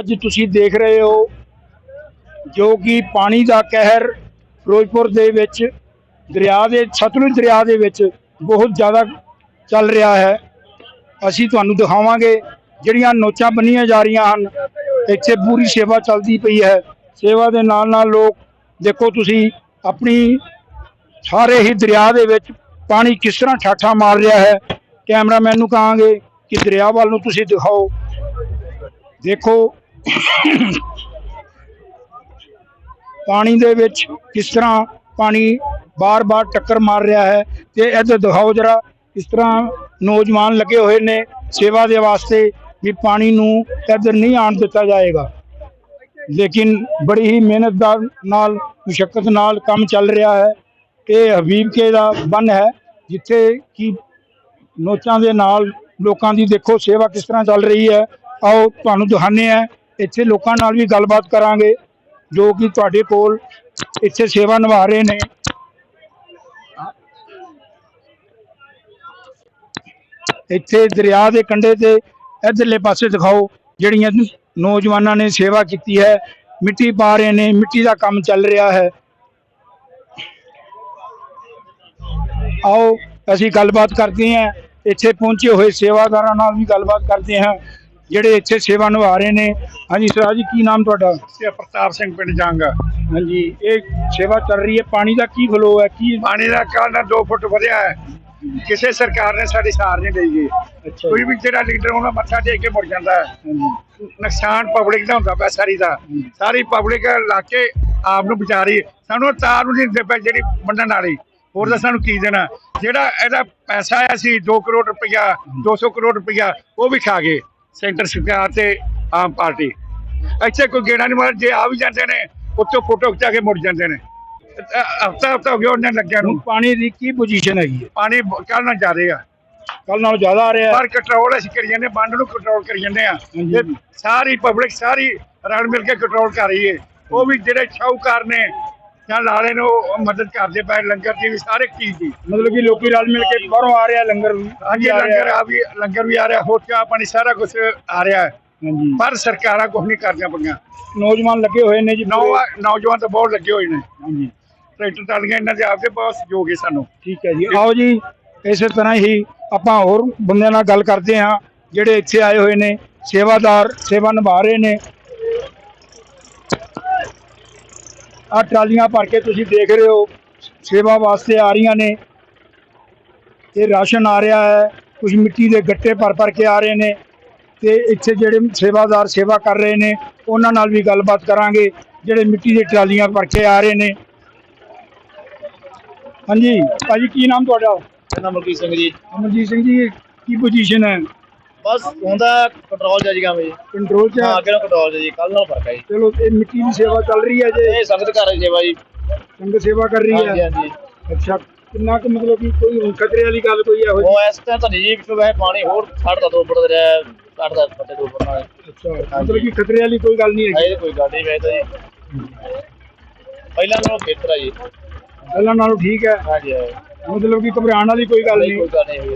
ਅੱਜ ਤੁਸੀਂ ਦੇਖ ਰਹੇ ਹੋ ਜੋ ਕਿ ਪਾਣੀ ਦਾ ਕਹਿਰ ਫਿਰੋਜ਼ਪੁਰ ਦੇ ਵਿੱਚ ਦਰਿਆ ਦੇ, ਸਤਲੁਜ ਦਰਿਆ ਦੇ ਵਿੱਚ ਬਹੁਤ ਜ਼ਿਆਦਾ ਚੱਲ ਰਿਹਾ ਹੈ। ਅਸੀਂ ਤੁਹਾਨੂੰ ਦਿਖਾਵਾਂਗੇ ਜਿਹੜੀਆਂ ਨੋਚਾਂ ਬੰਨੀਆਂ ਜਾ ਰਹੀਆਂ ਹਨ। ਇੱਥੇ ਪੂਰੀ ਸੇਵਾ ਚੱਲਦੀ ਪਈ ਹੈ। ਸੇਵਾ ਦੇ ਨਾਲ ਨਾਲ ਲੋਕ, ਦੇਖੋ ਤੁਸੀਂ ਆਪਣੀ ਸਾਰੇ ਹੀ ਦਰਿਆ ਦੇ ਵਿੱਚ ਪਾਣੀ ਕਿਸ ਤਰ੍ਹਾਂ ਠਾਠਾ ਮਾਰ ਰਿਹਾ ਹੈ। ਕੈਮਰਾਮੈਨ ਨੂੰ ਕਹਾਂਗੇ ਕਿ ਦਰਿਆ ਵੱਲ ਨੂੰ ਤੁਸੀਂ ਦਿਖਾਓ। ਦੇਖੋ ਪਾਣੀ ਦੇ ਵਿੱਚ ਕਿਸ ਤਰ੍ਹਾਂ ਪਾਣੀ ਬਾਰ-ਬਾਰ ਟੱਕਰ ਮਾਰ ਰਿਹਾ ਹੈ ਤੇ ਇੱਧਰ ਦਿਖਾਓ ਜਰਾ ਇਸ ਤਰ੍ਹਾਂ ਨੌਜਵਾਨ ਲੱਗੇ ਹੋਏ ਨੇ ਸੇਵਾ ਦੇ ਵਾਸਤੇ ਵੀ ਪਾਣੀ ਨੂੰ ਇੱਧਰ ਨਹੀਂ ਆਣ ਦਿੱਤਾ ਜਾਏਗਾ। ਲੇਕਿਨ ਬੜੀ ਹੀ ਮਿਹਨਤ ਦਾ ਨਾਲ ਮੁਸ਼ਕਲ ਨਾਲ ਕੰਮ ਚੱਲ ਰਿਹਾ ਹੈ ਇਹ ਹਬੀਬ ਕੇ ਦਾ ਬੰਨ ਹੈ, ਜਿੱਥੇ ਕਿ ਨੋਚਾਂ ਦੇ ਨਾਲ ਲੋਕਾਂ ਦੀ ਦੇਖੋ ਸੇਵਾ ਕਿਸ ਤਰ੍ਹਾਂ ਚੱਲ ਰਹੀ ਹੈ। ਆਓ ਤੁਹਾਨੂੰ ਦਿਖਾਉਂਦੇ ਆ ਇੱਥੇ ਲੋਕਾਂ ਨਾਲ ਵੀ ਗੱਲਬਾਤ ਕਰਾਂਗੇ, ਜੋ ਕਿ ਤੁਹਾਡੇ ਕੋਲ ਇੱਥੇ ਸੇਵਾ ਨਿਭਾ ਰਹੇ ਨੇ। ਇੱਥੇ ਦਰਿਆ ਦੇ ਕੰਢੇ ਤੇ ਇਧਰਲੇ ਪਾਸੇ ਦਿਖਾਓ, ਜਿਹੜੀਆਂ ਨੌਜਵਾਨਾਂ ਨੇ ਸੇਵਾ ਕੀਤੀ ਹੈ, ਮਿੱਟੀ ਪਾ ਰਹੇ ਨੇ, ਮਿੱਟੀ ਦਾ ਕੰਮ ਚੱਲ ਰਿਹਾ ਹੈ। ਆਓ, ਅਸੀਂ ਗੱਲਬਾਤ ਕਰਦੇ ਹਾਂ, ਇੱਥੇ ਪਹੁੰਚੇ ਹੋਏ ਸੇਵਾਦਾਰਾਂ ਨਾਲ ਵੀ ਗੱਲਬਾਤ ਕਰਦੇ ਹਾਂ। ਜਿਹੜੇ ਇੱਥੇ ਸੇਵਾ ਨਿਭਾ ਰਹੇ ਨੇ। ਹਾਂਜੀ ਸਰ ਜੀ ਕੀ ਨਾਮ ਤੁਹਾਡਾ? ਸੇ ਪ੍ਰਤਾਪ ਸਿੰਘ ਪਿੰਡ ਜੰਗ। ਹਾਂਜੀ ਇਹ ਸੇਵਾ ਚੱਲ ਰਹੀ ਹੈ। ਪਾਣੀ ਦਾ ਕੀ ਫਲੋ ਹੈ? ਕੀ ਪਾਣੀ ਦਾ ਕੱਲ੍ਹ ਦਾ 2 ਫੁੱਟ ਵਧਿਆ ਹੈ। ਕਿਸੇ ਸਰਕਾਰ ਨੇ ਸਾਡੀ ਸਾਰ ਨਹੀਂ ਲਈ ਅੱਛਾ। ਕੋਈ ਵੀ ਜਿਹੜਾ ਲੀਡਰ ਉਹਨਾਂ ਮੱਥਾ ਟੇਕ ਕੇ ਮੁੜ ਜਾਂਦਾ ਹੈ। ਨੁਕਸਾਨ ਪਬਲਿਕ ਦਾ ਹੁੰਦਾ ਪਿਆ ਸਾਰੀ ਦਾ। ਸਾਰੀ ਪਬਲਿਕ ਲਾ ਕੇ ਆਪ ਨੂੰ ਹੈ। ਸਾਨੂੰ ਤਾਰ ਨੂੰ ਨਹੀਂ ਦਿੰਦੇ ਪਏ ਜਿਹੜੀ ਵੰਡਣ ਵਾਲੀ। ਹੋਰ ਤਾਂ ਸਾਨੂੰ ਕੀ ਦੇਣਾ? ਜਿਹੜਾ ਇਹਦਾ ਪੈਸਾ ਆਇਆ ਸੀ 2 ਕਰੋੜ ਰੁਪਇਆ 200 ਕਰੋੜ ਰੁਪਇਆ ਉਹ ਵੀ ਖਾ ਗਏ। ਸੈਂਟਰ ਸਰਕਾਰ ਤੇ ਆਮ ਪਾਰਟੀ। ਇੱਥੇ ਕੋਈ ਗੇੜਾ ਨਹੀਂ ਮਾਰ ਜੇ ਆ ਵੀ ਜਾਂਦੇ ਨੇ ਉੱਤੋਂ ਫੋਟੋ ਖਿਚਾ ਕੇ ਮੁੜ ਜਾਂਦੇ ਨੇ। ਹਫਤਾ ਹਫਤਾ ਹੋ ਗਿਆ ਉਹਨਾਂ ਲੱਗਿਆ ਨੂੰ। ਪਾਣੀ ਦੀ ਕੀ ਪੋਜੀਸ਼ਨ ਹੈਗੀ ਹੈ? ਪਾਣੀ ਕੱਲ ਨਾਲ ਜਾ ਰਿਹਾ ਕੱਲ ਨਾਲੋਂ ਜ਼ਿਆਦਾ ਆ ਰਿਹਾ। ਪਰ ਕੰਟਰੋਲ ਅਸੀਂ ਕਰੀ ਜਾਂਦੇ ਬੰਦ ਨੂੰ ਕੰਟਰੋਲ ਕਰੀ ਜਾਂਦੇ ਆ। ਸਾਰੀ ਪਬਲਿਕ ਸਾਰੀ ਰਲ ਮਿਲ ਕੇ ਕੰਟਰੋਲ ਕਰ ਰਹੀ ਹੈ ਉਹ ਵੀ ਜਿਹੜੇ ਸ਼ਾਹੂਕਾਰ ਨੇ ਜਾਂ ਲਾਲੇ ਨੇ ਮਦਦ ਕਰਦੇ ਪਏ ਲੰਗਰ ਦੀ ਵੀ ਸਾਰੇ ਚੀਜ਼ ਦੀ। ਮਤਲਬ ਕਿ ਲੋਕੀ ਰਲ ਮਿਲ ਕੇ ਬਾਹਰੋਂ ਆ ਰਿਹਾ ਲੰਗਰ ਵੀ ਹਾਂਜੀ ਲੰਗਰ ਆ ਵੀ ਲੰਗਰ ਵੀ ਆ ਰਿਹਾ ਹੋਰ ਚਾਹ ਪਾਣੀ ਸਾਰਾ ਕੁਝ ਆ ਰਿਹਾ। ਹੈ ਹਾਂਜੀ। ਪਰ ਸਰਕਾਰਾਂ ਕੁਝ ਨਹੀਂ ਕਰਦੀਆਂ ਪਈਆਂ। ਨੌਜਵਾਨ ਲੱਗੇ ਹੋਏ ਨੇ ਜੀ ਨੌਜਵਾਨ ਤਾਂ ਬਹੁਤ ਲੱਗੇ ਹੋਏ ਨੇ। ਹਾਂਜੀ। ਟਰੈਕਟਰ ਟਾਲੀਆਂ ਇਹਨਾਂ ਦੇ ਆਪਦੇ ਬਹੁਤ ਸਹਿਯੋਗ ਹੈ ਸਾਨੂੰ। ਠੀਕ ਹੈ ਜੀ। ਆਓ ਜੀ ਇਸੇ ਤਰ੍ਹਾਂ ਹੀ ਆਪਾਂ ਹੋਰ ਬੰਦਿਆਂ ਨਾਲ ਗੱਲ ਕਰਦੇ ਹਾਂ ਜਿਹੜੇ ਇੱਥੇ ਆਏ ਹੋਏ ਨੇ ਸੇਵਾਦਾਰ ਸੇਵਾ ਨਿਭਾ ਰਹੇ ਨੇ। ਆ ਟਰਾਲੀਆਂ ਭਰ ਕੇ ਤੁਸੀਂ ਦੇਖ ਰਹੇ ਹੋ ਸੇਵਾ ਵਾਸਤੇ ਆ ਰਹੀਆਂ ਨੇ। ਇਹ ਰਾਸ਼ਨ ਆ ਰਿਹਾ ਹੈ ਕੁਝ ਮਿੱਟੀ ਦੇ ਗੱਟੇ ਭਰ ਭਰ ਕੇ ਆ ਰਹੇ ਨੇ ਤੇ ਇੱਥੇ ਜਿਹੜੇ ਸੇਵਾਦਾਰ ਸੇਵਾ ਕਰ ਰਹੇ ਨੇ ਉਹਨਾਂ ਨਾਲ ਵੀ ਗੱਲਬਾਤ ਕਰਾਂਗੇ ਜਿਹੜੇ ਮਿੱਟੀ ਦੇ ਟਰਾਲੀਆਂ ਭਰ ਕੇ ਆ ਰਹੇ ਨੇ। ਹਾਂਜੀ ਭਾਜੀ ਕੀ ਨਾਮ ਤੁਹਾਡਾ? ਮੇਰਾ ਮਲਕੀਤ ਸਿੰਘ ਜੀ। ਅਮਰਜੀਤ ਸਿੰਘ ਜੀ ਕੀ ਪੋਜੀਸ਼ਨ ਹੈ? ਬਸ ਹੁੰਦਾ ਕੰਟਰੋਲ ਜਾ ਜੀ ਕੰਮ ਜੀ। ਕੰਟਰੋਲ ਚ ਹੈ? ਅੱਗੇ ਨਾਲ ਕੰਟਰੋਲ ਜੀ ਕੱਲ ਨਾਲ ਫ਼ਰਕ ਹੈ ਜੀ। ਚਲੋ ਇਹ ਮਿੱਟੀ ਦੀ ਸੇਵਾ ਚੱਲ ਰਹੀ ਹੈ ਜੇ? ਇਹ ਸੰਗਤ ਘਰ ਸੇਵਾ ਜੀ। ਸੰਗ ਸੇਵਾ ਕਰ ਰਹੀ ਹਾਂਜੀ ਹੈ ਹਾਂਜੀ। ਅੱਛਾ ਕਿੰਨਾ ਕੁ ਮਤਲਬ ਕਿ ਕੋਈ ਹੁਣ ਖਤਰੇ ਵਾਲੀ ਗੱਲ ਕੋਈ ਇਹੋ ਉਹ ਇਸ ਤਰ੍ਹਾਂ ਤਾਂ ਨਹੀਂ ਜੀ ਵੈਸੇ ਪਾਣੀ ਹੋਰ ਛੱਡਦਾ ਦੋ ਫੁੱਟ ਦਾ ਰਿਹਾ ਛੱਡਦਾ ਫੱਟੇ ਦੋ ਫੁੱਟ ਨਾਲ। ਅੱਛਾ ਮਤਲਬ ਕਿ ਖਤਰੇ ਵਾਲੀ ਕੋਈ ਗੱਲ ਨਹੀਂ ਹੈਗੀ? ਇਹ ਕੋਈ ਗੱਲ ਨਹੀਂ ਵੈਸੇ ਤਾਂ ਜੀ। ਪਹਿਲਾਂ ਨਾਲੋਂ ਬਿਹਤਰ ਆ ਜੀ। ਪਹਿਲਾਂ ਨਾਲੋਂ ਠੀਕ ਹੈ ਹਾਂਜੀ ਹਾਂਜੀ। ਮਤਲਬ ਕਿ ਘਬਰਾਉਣ ਵਾਲੀ ਕੋਈ ਗੱਲ ਨਹੀਂ ਨਹੀਂ? ਕੋਈ ਗੱਲ ਨਹੀਂ ਹੋਈ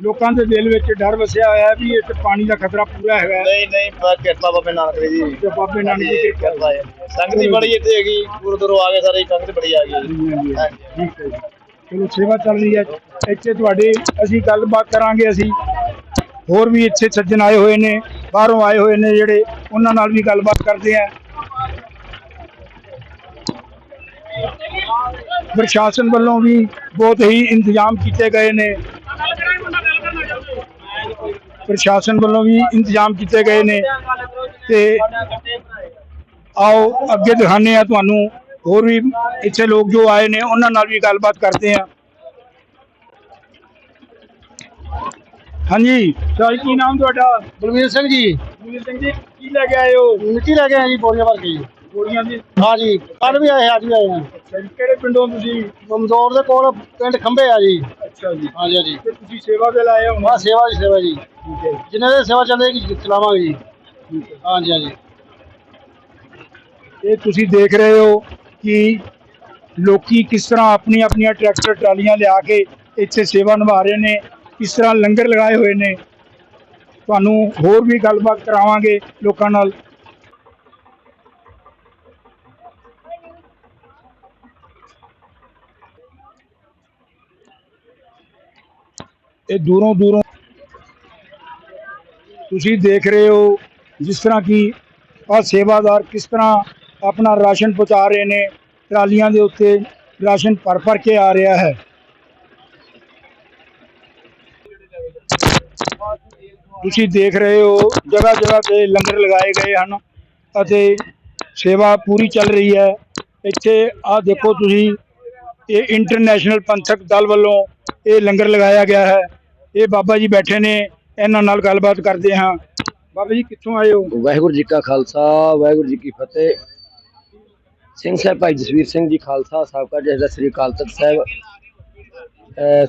ਲੋਕਾਂ ਦੇ ਦਿਲ ਵਿੱਚ ਡਰ ਵਸਿਆ ਹੋਇਆ ਹੈ ਵੀ ਇੱਥੇ ਪਾਣੀ ਦਾ ਖਤਰਾ ਪੂਰਾ ਹੈਗਾ। ਹੈ ਨਹੀਂ ਨਹੀਂ ਬਸ ਕਿਰਪਾ ਬਾਬੇ ਨਾਨਕ ਦੀ। ਜੀ ਤੇ ਬਾਬੇ ਨਾਨਕ ਦੀ ਹਾਂਜੀ, ਕਿਰਪਾ ਕਿਰਪਾ ਹੈ। ਸੰਗਤ ਦੀ ਬੜੀ ਇੱਥੇ ਹੈਗੀ ਦੂਰ ਦੂਰੋਂ ਆ ਗਏ ਸਾਰੇ ਸੰਗਤ ਬੜੀ ਆ ਗਈ ਹਾਂਜੀ। ਹਾਂਜੀ ਠੀਕ ਹੈ ਜੀ। ਚਲੋ ਸੇਵਾ ਚੱਲ ਰਹੀ ਹੈ। ਇੱਥੇ ਤੁਹਾਡੇ ਅਸੀਂ ਗੱਲਬਾਤ ਕਰਾਂਗੇ ਅਸੀਂ। ਹੋਰ ਵੀ ਇੱਥੇ ਸੱਜਣ ਆਏ ਹੋਏ ਨੇ ਬਾਹਰੋਂ ਆਏ ਹੋਏ ਨੇ ਜਿਹੜੇ ਉਹਨਾਂ ਨਾਲ ਵੀ ਗੱਲਬਾਤ ਕਰਦੇ ਆ ਪ੍ਰਸ਼ਾਸਨ ਵੱਲੋਂ ਵੀ ਬਹੁਤ ਹੀ ਇੰਤਜ਼ਾਮ ਕੀਤੇ ਗਏ ਨੇ। ਪ੍ਰਸ਼ਾਸਨ ਵੱਲੋਂ ਵੀ ਇੰਤਜ਼ਾਮ ਕੀਤੇ ਗਏ ਨੇ। ਤੇ ਆਓ ਅੱਗੇ ਦਿਖਾਣੇ ਆ ਤੁਹਾਨੂੰ ਹੋਰ ਵੀ ਇੱਥੇ ਲੋਕ ਜੋ ਆਏ ਨੇ ਉਹਨਾਂ ਨਾਲ ਵੀ ਗੱਲਬਾਤ ਕਰਦੇ ਆ ਹਾਂਜੀ ਸਰ ਕੀ ਨਾਮ ਤੁਹਾਡਾ? ਬਲਵੀਰ ਸਿੰਘ ਜੀ। ਬਲਵੀਰ ਸਿੰਘ ਜੀ ਕੀ ਲੈ ਕੇ ਆਏ ਹੋ? ਮਿੱਟੀ ਲੈ ਕੇ ਆਏ ਜੀ ਬੋਰੀਆਂ ਭਰ ਕੇ ਜੀ। ਗੋਲੀਆਂ ਦੀ? ਹਾਂ ਜੀ ਕੱਲ ਵੀ ਆਏ ਅੱਜ ਵੀ ਆਏ ਆ। ਕਿਹੜੇ ਪਿੰਡੋਂ ਤੁਸੀਂ? ਮਮਦੌਰ ਦੇ ਕੋਲ ਪਿੰਡ ਖੰਭੇ ਆ ਜੀ। ਅੱਛਾ ਜੀ। ਹਾਂ ਜੀ ਹਾਂ ਜੀ। ਤੇ ਤੁਸੀਂ ਸੇਵਾ ਦੇ ਲਾਏ ਹੋ ਬਸ ਸੇਵਾ ਜੀ ਸੇਵਾ ਜੀ। ਠੀਕ ਹੈ ਜਿੰਨੇ ਦੇ ਸੇਵਾ ਚੱਲੇਗੀ ਚਲਾਵਾਂਗੇ ਜੀ। ਠੀਕ ਹੈ। ਹਾਂ ਜੀ ਹਾਂ ਜੀ। ਇਹ ਤੁਸੀਂ ਦੇਖ ਰਹੇ ਹੋ ਕਿ ਲੋਕੀ ਕਿਸ ਤਰ੍ਹਾਂ ਆਪਣੀਆਂ ਆਪਣੀਆਂ ਟਰੈਕਟਰ ਟਰਾਲੀਆਂ ਲਿਆ ਕੇ ਇੱਥੇ ਸੇਵਾ ਨਿਭਾ ਰਹੇ ਨੇ ਕਿਸ ਤਰ੍ਹਾਂ ਲੰਗਰ ਲਗਾਏ ਹੋਏ ਨੇ। ਤੁਹਾਨੂੰ ਹੋਰ ਵੀ ਗੱਲਬਾਤ ਕਰਾਵਾਂਗੇ ਲੋਕਾਂ ਨਾਲ। ਇਹ ਦੂਰੋਂ ਦੂਰੋਂ ਤੁਸੀਂ ਦੇਖ ਰਹੇ ਹੋ ਜਿਸ ਤਰ੍ਹਾਂ ਕਿ ਆ ਸੇਵਾਦਾਰ ਕਿਸ ਤਰ੍ਹਾਂ ਆਪਣਾ ਰਾਸ਼ਨ ਪਹੁੰਚਾ ਰਹੇ ਨੇ, ਟਰਾਲੀਆਂ ਦੇ ਉੱਤੇ ਰਾਸ਼ਨ ਭਰ ਭਰ ਕੇ ਆ ਰਿਹਾ ਹੈ। ਤੁਸੀਂ ਦੇਖ ਰਹੇ ਹੋ ਜਗ੍ਹਾ ਜਗ੍ਹਾ ਤੇ ਲੰਗਰ ਲਗਾਏ ਗਏ ਹਨ ਅਤੇ ਸੇਵਾ ਪੂਰੀ ਚੱਲ ਰਹੀ ਹੈ। ਇੱਥੇ ਆ ਦੇਖੋ ਤੁਸੀਂ, ਇਹ ਇੰਟਰਨੈਸ਼ਨਲ ਪੰਥਕ ਦਲ ਵੱਲੋਂ ਇਹ ਲੰਗਰ ਲਗਾਇਆ ਗਿਆ ਹੈ। ਇਹ ਬਾਬਾ ਜੀ ਬੈਠੇ ਨੇ ਇਹਨਾਂ ਨਾਲ ਗੱਲਬਾਤ ਕਰਦੇ ਹਾਂ। ਬਾਬਾ ਜੀ ਕਿੱਥੋਂ ਆਏ ਹੋ? ਵਾਹਿਗੁਰੂ ਜੀ ਕਾ ਖਾਲਸਾ ਵਾਹਿਗੁਰੂ ਜੀ ਕੀ ਫਤਿਹ। ਸਿੰਘ ਸਾਹਿਬ ਭਾਈ ਜਸਵੀਰ ਸਿੰਘ ਜੀ ਖਾਲਸਾ ਸਾਬਕਾ ਜਥੇਦਾਰ ਸ੍ਰੀ ਅਕਾਲ ਤਖਤ ਸਾਹਿਬ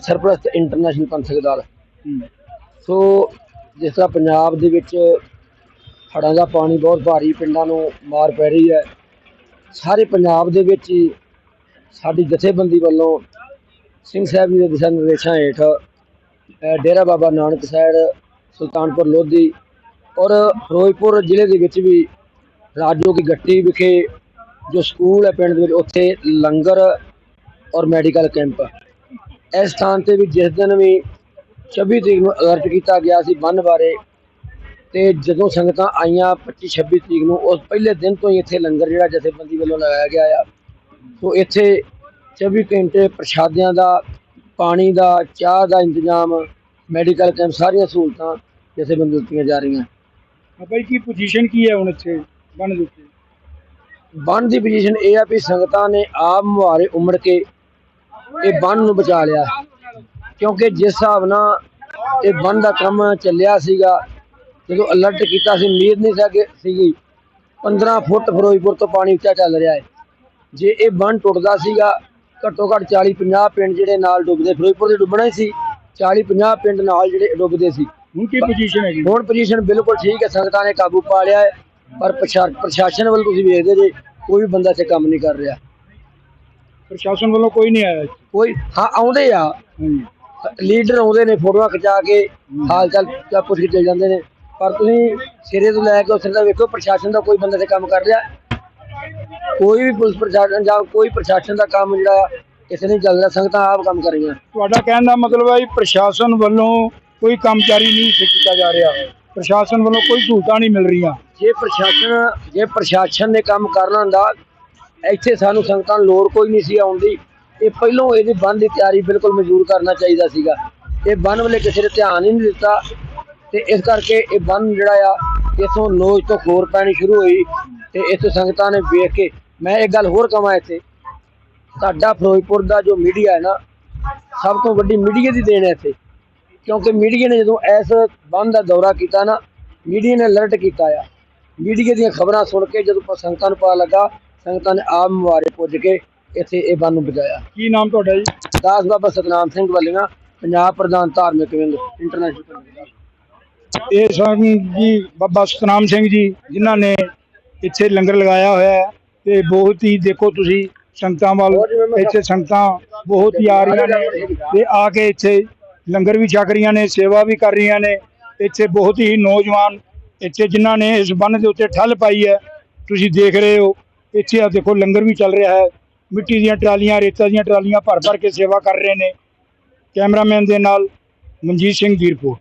ਸਰਪ੍ਰਸਤ ਇੰਟਰਨੈਸ਼ਨਲ ਪੰਥਕ ਦਲ ਸੋ ਜਿਸ ਤਰ੍ਹਾਂ ਪੰਜਾਬ ਦੇ ਵਿੱਚ ਹੜ੍ਹਾਂ ਦਾ ਪਾਣੀ ਬਹੁਤ ਭਾਰੀ ਪਿੰਡਾਂ ਨੂੰ ਮਾਰ ਪੈ ਰਹੀ ਹੈ ਸਾਰੇ ਪੰਜਾਬ ਦੇ ਵਿੱਚ ਹੀ ਸਾਡੀ ਜਥੇਬੰਦੀ ਵੱਲੋਂ ਸਿੰਘ ਸਾਹਿਬ ਜੀ ਦੇ ਦਿਸ਼ਾ ਨਿਰਦੇਸ਼ਾਂ ਹੇਠ ਡੇਰਾ ਬਾਬਾ ਨਾਨਕ ਸਾਹਿਬ, ਸੁਲਤਾਨਪੁਰ ਲੋਧੀ ਔਰ ਫਿਰੋਜ਼ਪੁਰ ਜ਼ਿਲ੍ਹੇ ਦੇ ਵਿੱਚ ਵੀ ਰਾਜੋ ਕੀ ਗੱਟੀ ਵਿਖੇ ਜੋ ਸਕੂਲ ਹੈ ਪਿੰਡ ਦੇ ਵਿੱਚ, ਉੱਥੇ ਲੰਗਰ ਔਰ ਮੈਡੀਕਲ ਕੈਂਪ। ਇਸ ਸਥਾਨ ਤੇ ਵੀ ਜਿਸ ਦਿਨ ਵੀ 26 ਤਰੀਕ ਨੂੰ ਅਲਰਟ ਕੀਤਾ ਗਿਆ ਸੀ ਬੰਨ ਬਾਰੇ ਤੇ ਜਦੋਂ ਸੰਗਤਾਂ ਆਈਆਂ 25 26 ਤਰੀਕ ਨੂੰ, ਉਸ ਪਹਿਲੇ ਦਿਨ ਤੋਂ ਹੀ ਇੱਥੇ ਲੰਗਰ ਜਿਹੜਾ ਜਥੇਬੰਦੀ ਵੱਲੋਂ ਲਗਾਇਆ ਗਿਆ ਆ। ਸੋ ਇੱਥੇ 24 ਘੰਟੇ ਪ੍ਰਸ਼ਾਦਿਆਂ ਦਾ ਪਾਣੀ ਦਾ ਚਾਹ ਦਾ ਇੰਤਜ਼ਾਮ ਮੈਡੀਕਲ ਕੈਂਪ ਸਾਰੀਆਂ ਸਹੂਲਤਾਂ ਜਥੇਬੰਦੀ ਦਿੱਤੀਆਂ ਜਾ ਰਹੀਆਂ। ਜੀ ਕੀ ਪੋਜੀਸ਼ਨ ਕੀ ਹੈ ਹੁਣ ਇੱਥੇ? ਬਣ ਦਿੱਤੀ ਬੰਨ ਦੀ ਪੋਜੀਸ਼ਨ ਇਹ ਆ ਵੀ ਸੰਗਤਾਂ ਨੇ ਆਪ ਮੁਹਾਰੇ ਉਮੜ ਕੇ ਇਹ ਬੰਨ ਨੂੰ ਬਚਾ ਲਿਆ। ਕਿਉਂਕਿ ਜਿਸ ਹਿਸਾਬ ਨਾਲ ਇਹ ਬੰਨ ਦਾ ਕੰਮ ਚੱਲਿਆ ਸੀਗਾ ਜਦੋਂ ਅਲਰਟ ਕੀਤਾ ਸੀ ਉਮੀਦ ਨਹੀਂ ਸੀ ਸੀਗੀ। 15 ਫੁੱਟ ਫਿਰੋਜ਼ਪੁਰ ਤੋਂ ਪਾਣੀ ਉੱਚਾ ਚੱਲ ਰਿਹਾ ਹੈ। ਜੇ ਇਹ ਬੰਨ ਟੁੱਟਦਾ ਸੀਗਾ ਘੱਟੋ ਘੱਟ 40 50 ਪਿੰਡ ਜਿਹੜੇ ਨਾਲ ਡੁੱਬਦੇ ਫਿਰੋਜ਼ਪੁਰ ਦੇ ਡੁੱਬਣਾ ਹੀ ਸੀ 40 50 ਪਿੰਡ ਨਾਲ ਜਿਹੜੇ ਡੁੱਬਦੇ ਸੀ। ਹੁਣ ਕੀ ਪੋਜੀਸ਼ਨ ਹੈਗੀ? ਹੁਣ ਪੋਜੀਸ਼ਨ ਬਿਲਕੁਲ ਠੀਕ ਹੈ ਸੰਗਤਾਂ ਨੇ ਕਾਬੂ ਪਾ ਲਿਆ ਹੈ ਪਰ ਪ੍ਰਸ਼ਾ- ਪ੍ਰਸ਼ਾਸਨ ਵੱਲ ਤੁਸੀਂ ਵੇਖਦੇ ਜੇ ਕੋਈ ਬੰਦਾ ਇੱਥੇ ਕੰਮ ਨਹੀਂ ਕਰ ਰਿਹਾ। ਪ੍ਰਸ਼ਾਸਨ ਵੱਲੋਂ ਕੋਈ ਨਹੀਂ ਆਇਆ। ਕੋਈ ਹਾਂ ਆਉਂਦੇ ਆ। ਲੀਡਰ ਆਉਂਦੇ ਨੇ ਫੋਟੋਆਂ ਖਿਚਾ ਕੇ ਹਾਲ ਚਾਲ ਪੁੱਛ ਕੇ ਚਲੇ ਜਾਂਦੇ ਨੇ। ਪਰ ਤੁਸੀਂ ਸਿਰੇ ਤੋਂ ਲੈ ਕੇ ਉਸ ਦਾ ਵੇਖੋ ਪ੍ਰਸ਼ਾਸਨ ਦਾ ਕੋਈ ਬੰਦਾ ਤੇ ਕੰਮ ਕਰ ਰਿਹਾ। ਕੋਈ ਵੀ ਪੁਲਿਸ ਪ੍ਰਸ਼ਾਸਨ ਜਾਂ ਕੋਈ ਪ੍ਰਸ਼ਾਸਨ ਦਾ ਕੰਮ ਜਿਹੜਾ ਕਿਸੇ ਨਹੀਂ ਚੱਲ ਰਿਹਾ ਸੰਗਤਾਂ ਆਪ ਕੰਮ ਕਰ ਰਹੀਆਂ ਤੁਹਾਡਾ ਕਹਿਣ ਦਾ ਮਤਲਬ ਹੈ ਪ੍ਰਸ਼ਾਸਨ ਵੱਲੋਂ ਕੋਈ ਕੰਮਚਾਰੀ ਨਹੀਂ ਕੀਤਾ ਜਾ ਰਿਹਾ। ਪ੍ਰਸ਼ਾਸਨ ਵੱਲੋਂ ਕੋਈ ਸਹੂਲਤਾਂ ਨਹੀਂ ਮਿਲ ਰਹੀਆਂ। ਜੇ ਪ੍ਰਸ਼ਾਸਨ ਜੇ ਪ੍ਰਸ਼ਾਸਨ ਨੇ ਕੰਮ ਕਰਨਾ ਹੁੰਦਾ ਇੱਥੇ ਸਾਨੂੰ ਸੰਗਤਾਂ ਨੂੰ ਲੋੜ ਕੋਈ ਨਹੀਂ ਸੀ ਆਉਣ ਦੀ। ਇਹ ਪਹਿਲੋਂ ਇਹਦੀ ਬੰਦ ਦੀ ਤਿਆਰੀ ਬਿਲਕੁਲ ਮਨਜ਼ੂਰ ਕਰਨਾ ਚਾਹੀਦਾ ਸੀਗਾ। ਇਹ ਬੰਨ ਵਾਲੇ ਕਿਸੇ ਨੇ ਧਿਆਨ ਹੀ ਨਹੀਂ ਦਿੱਤਾ। ਤੇ ਇਸ ਕਰਕੇ ਇਹ ਬੰਨ ਜਿਹੜਾ ਆ ਇਥੋਂ ਨੋਜ ਤੋਂ ਖੋਰ ਪੈਣੀ ਸ਼ੁਰੂ ਹੋਈ। ਤੇ ਇੱਥੇ ਸੰਗਤਾਂ ਨੇ ਵੇਖ ਕੇ ਮੈਂ ਇੱਕ ਗੱਲ ਹੋਰ ਕਹਾਂ ਇੱਥੇ ਸਾਡਾ ਫਿਰੋਜ਼ਪੁਰ ਦਾ ਜੋ ਮੀਡੀਆ ਹੈ ਨਾ ਸਭ ਤੋਂ ਵੱਡੀ ਮੀਡੀਆ ਦੀ ਦੇਣ ਹੈ ਇੱਥੇ। ਕਿਉਂਕਿ ਮੀਡੀਆ ਨੇ ਜਦੋਂ ਇਸ ਬੰਦ ਦਾ ਦੌਰਾ ਕੀਤਾ ਨਾ ਮੀਡੀਆ ਨੇ ਅਲਰਟ ਕੀਤਾ ਆ। ਮੀਡੀਆ ਦੀਆਂ ਖਬਰਾਂ ਸੁਣ ਕੇ ਜਦੋਂ ਸੰਗਤਾਂ ਨੂੰ ਪਤਾ ਲੱਗਾ ਸੰਗਤਾਂ ਨੇ ਆਪ ਮੁਹਾਰੇ ਪੁੱਜ ਕੇ ਇੱਥੇ ਇਹ ਬੰਨ ਨੂੰ ਬਚਾਇਆ ਕੀ ਨਾਮ ਤੁਹਾਡਾ ਜੀ? ਦਾਸ ਬਾਬਾ ਸਤਨਾਮ ਸਿੰਘ ਵੱਲੀਆਂ ਪੰਜਾਬ ਪ੍ਰਧਾਨ ਧਾਰਮਿਕ ਵਿੰਗ ਇੰਟਰਨੈਸ਼ਨਲ ਇਹ ਸਨ ਜੀ ਬਾਬਾ ਸਤਨਾਮ ਸਿੰਘ ਜੀ ਜਿਨ੍ਹਾਂ ਨੇ ਇੱਥੇ ਲੰਗਰ ਲਗਾਇਆ ਹੋਇਆ ਹੈ। ਤੇ ਬਹੁਤ ਹੀ ਦੇਖੋ ਤੁਸੀਂ ਸੰਗਤਾਂ ਵੱਲ ਇੱਥੇ ਸੰਗਤਾਂ ਬਹੁਤ ਹੀ ਆ ਰਹੀਆਂ ਨੇ ਤੇ ਆ ਕੇ ਇੱਥੇ ਲੰਗਰ ਵੀ ਛਕ ਰਹੀਆਂ ਨੇ ਸੇਵਾ ਵੀ ਕਰ ਰਹੀਆਂ ਨੇ। ਇੱਥੇ ਬਹੁਤ ਹੀ ਨੌਜਵਾਨ ਇੱਥੇ ਜਿਨ੍ਹਾਂ ਨੇ ਇਸ ਬੰਨ ਦੇ ਉੱਤੇ ਠੱਲ ਪਾਈ ਹੈ ਤੁਸੀਂ ਦੇਖ ਰਹੇ ਹੋ। ਇੱਥੇ ਆ ਦੇਖੋ ਲੰਗਰ ਵੀ ਚੱਲ ਰਿਹਾ ਹੈ। ਮਿੱਟੀ ਦੀਆਂ ਟਰਾਲੀਆਂ ਰੇਤਾ ਦੀਆਂ ਟਰਾਲੀਆਂ ਭਰ ਭਰ ਕੇ ਸੇਵਾ ਕਰ ਰਹੇ ਨੇ। ਕੈਮਰਾਮੈਨ ਦੇ ਨਾਲ ਮਨਜੀਤ ਸਿੰਘ ਦੀ ਰਿਪੋਰਟ।